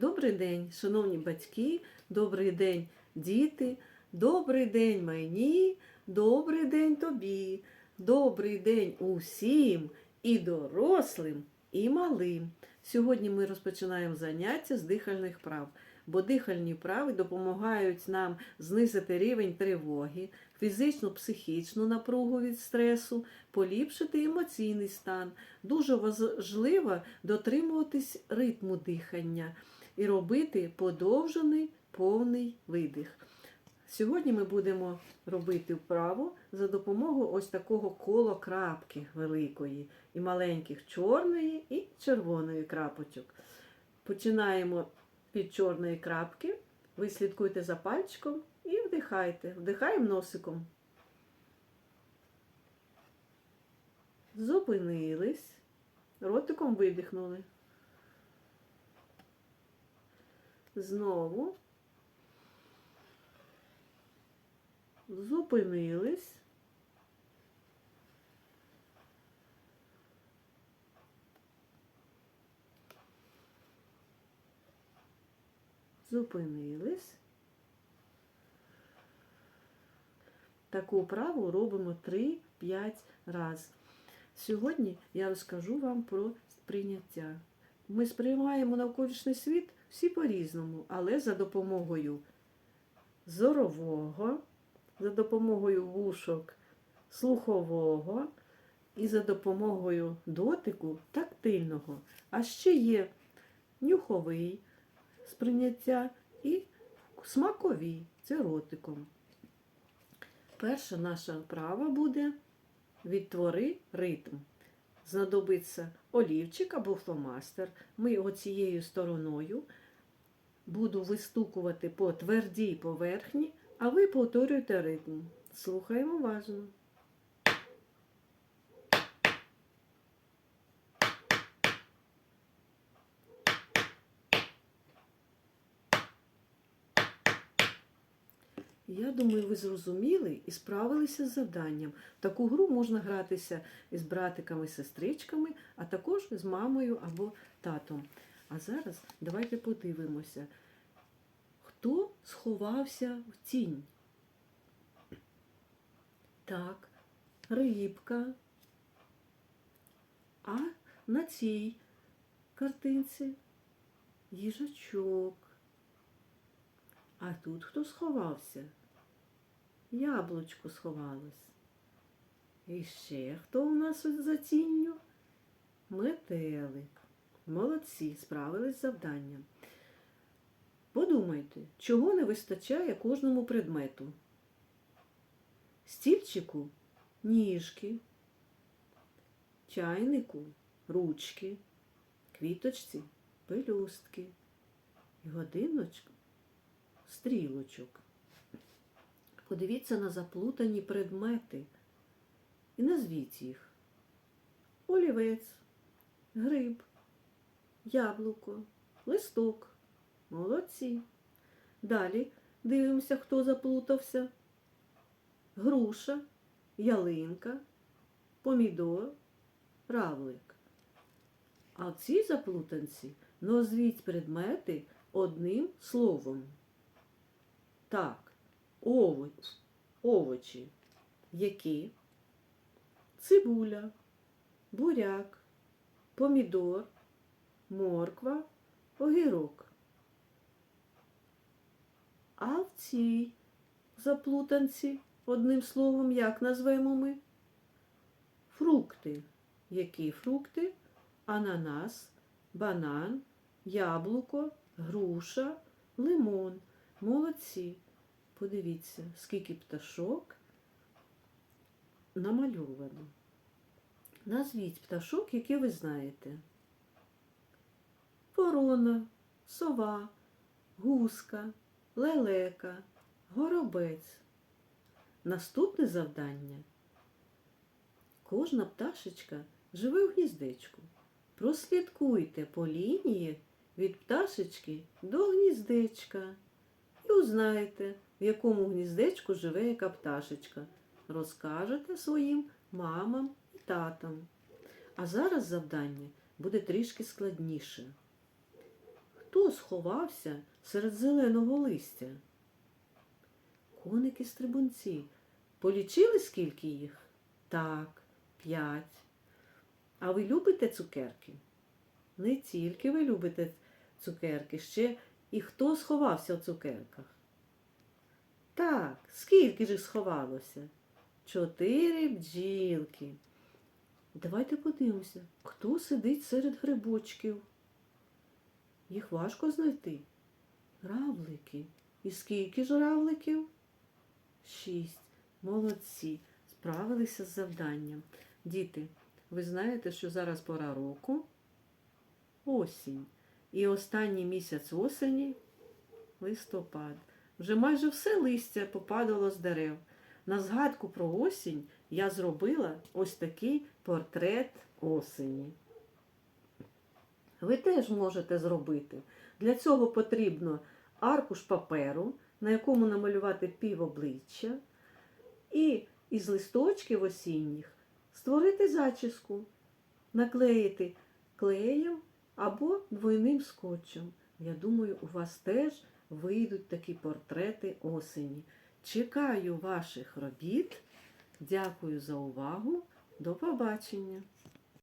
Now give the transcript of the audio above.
Добрий день, шановні батьки, добрий день, діти, добрий день мені, добрий день тобі, добрий день усім і дорослим, і малим. Сьогодні ми розпочинаємо заняття з дихальних прав, бо дихальні вправи допомагають нам знизити рівень тривоги, фізичну, психічну напругу від стресу, поліпшити емоційний стан. Дуже важливо дотримуватись ритму дихання і робити подовжений повний видих. Сьогодні ми будемо робити вправу за допомогою ось такого коло крапки великої і маленьких чорної і червоної крапочок. Починаємо від чорної крапки. Ви слідкуйте за пальчиком і вдихайте. Вдихаємо носиком. Зупинились. Ротиком видихнули. Знову. Зупинились. Зупинились. Таку вправу робимо 3-5 разів. Сьогодні я розкажу вам про сприйняття. Ми сприймаємо навколишній світ всі по-різному, але за допомогою зорового, за допомогою вушок слухового і за допомогою дотику тактильного. А ще є нюховий сприйняття і смакові це ротиком. Перша наша вправа буде відтвори ритм. Знадобиться олівчик або фломастер. Ми оцією стороною буду вистукувати по твердій поверхні, а ви повторюєте ритм. Слухаємо уважно. Я думаю, ви зрозуміли і справилися з завданням. Таку гру можна гратися із братиками, сестричками, а також з мамою або татом. А зараз давайте подивимося, хто сховався в тінь. Так, рибка. А на цій картинці їжачок. А тут хто сховався? Яблучко сховалось. І ще хто у нас за тінню? Метелик. Молодці, справились з завданням. Подумайте, чого не вистачає кожному предмету? Стільчику ніжки, чайнику ручки, квіточці пелюстки, годиночку стрілочок. Подивіться на заплутані предмети і назвіть їх. Олівець, гриб, яблуко, листок. Молодці. Далі дивимося, хто заплутався. Груша, ялинка, помідор, равлик. А в цій заплутанці назвіть предмети одним словом. Так, овоч, овочі. Які? Цибуля, буряк, помідор, морква, огірок. А в цій заплутанці одним словом як назвемо ми? Фрукти. Які фрукти? Ананас, банан, яблуко, груша, лимон. Молодці. Подивіться, скільки пташок намальовано. Назвіть пташок, які ви знаєте. Ворона, сова, гуска, лелека, горобець. Наступне завдання. Кожна пташечка живе в гніздечку. Прослідкуйте по лінії від пташечки до гніздечка. І узнаєте, в якому гніздечку живе яка пташечка. Розкажете своїм мамам і татам. А зараз завдання буде трішки складніше. Хто сховався серед зеленого листя? Коники стрибунці. Полічили скільки їх? Так, п'ять. А ви любите цукерки? Не тільки ви любите цукерки, ще і хто сховався в цукерках? Так, скільки ж їх сховалося? Чотири бджілки. Давайте подивимося, хто сидить серед грибочків. Їх важко знайти. Равлики. І скільки ж равликів? Шість. Молодці. Справилися з завданням. Діти, ви знаєте, що зараз пора року осінь. І останній місяць осені листопад. Вже майже все листя попадало з дерев. На згадку про осінь я зробила ось такий портрет осені. Ви теж можете зробити. Для цього потрібно аркуш паперу, на якому намалювати пів обличчя, і із листочків осінніх створити зачіску, наклеїти клеєм або двойним скотчем. Я думаю, у вас теж вийдуть такі портрети осені. Чекаю ваших робіт. Дякую за увагу. До побачення!